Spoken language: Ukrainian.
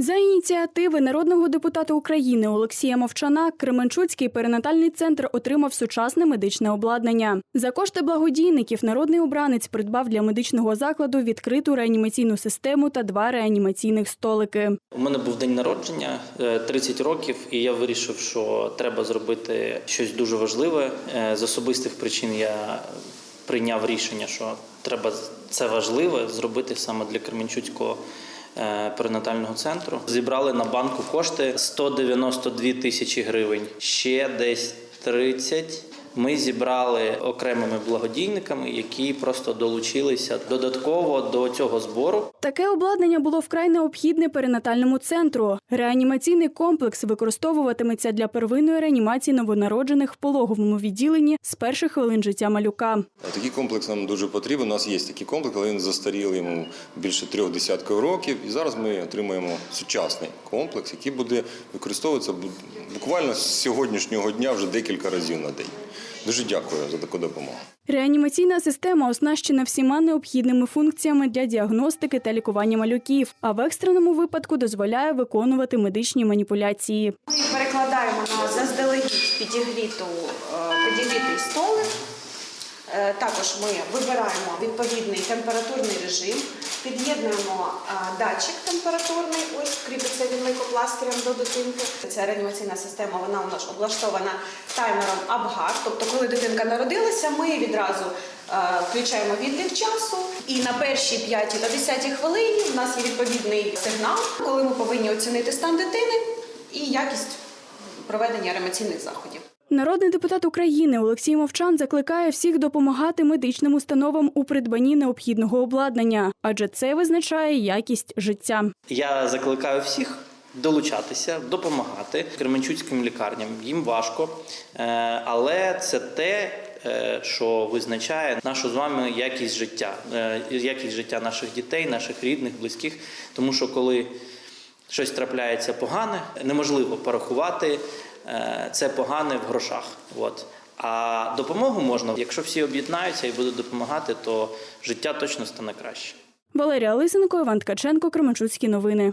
За ініціативи народного депутата України Олексія Мовчана Кременчуцький перинатальний центр отримав сучасне медичне обладнання. За кошти благодійників народний обранець придбав для медичного закладу відкриту реанімаційну систему та два реанімаційних столики. У мене був день народження е, 30 років, і я вирішив, що треба зробити щось дуже важливе. Е, З особистих причин я прийняв рішення, що треба це важливе зробити саме для Кременчуцького е, перинатального центру. Зібрали на банку кошти 192 тисячі гривень. Ще десь 30 ми зібрали окремими благодійниками, які просто долучилися додатково до цього збору. Таке обладнання було вкрай необхідне перинатальному центру. Реанімаційний комплекс використовуватиметься для первинної реанімації новонароджених в пологовому відділенні з перших хвилин життя малюка. Такий комплекс нам дуже потрібен. У нас є такий комплекс, але він застарілий йому більше трьох десятків років. І зараз ми отримуємо сучасний комплекс, який буде використовуватися буквально з сьогоднішнього дня вже декілька разів на день. Дуже дякую за таку допомогу. Реанімаційна система оснащена всіма необхідними функціями для діагностики та лікування малюків, а в екстреному випадку дозволяє виконувати медичні маніпуляції. Ми перекладаємо на заздалегідь підігріту, е, підігрітий столик. Е, Також ми вибираємо відповідний температурний режим, під'єднуємо датчик температурний, ось кріпиться він лейкопластирем до дитинки. Ця реанімаційна система вона у нас облаштована таймером Абгар. Тобто, коли дитинка народилася, ми відразу включаємо відлік часу. І на першій 5 та 10 хвилині в нас є відповідний сигнал, коли ми повинні оцінити стан дитини і якість проведення реанімаційних заходів. Народний депутат України Олексій Мовчан закликає всіх допомагати медичним установам у придбанні необхідного обладнання, адже це визначає якість життя. Я закликаю всіх долучатися, допомагати кременчуцьким лікарням. Їм важко, е, але це те, е, що визначає нашу з вами якість життя, е, якість життя наших дітей, наших рідних, близьких. Тому що коли щось трапляється погане, неможливо порахувати це погане в грошах. От. А допомогу можна, якщо всі об'єднаються і будуть допомагати, то життя точно стане краще. Валерія Лисенко, Іван Ткаченко, Кременчуцькі новини.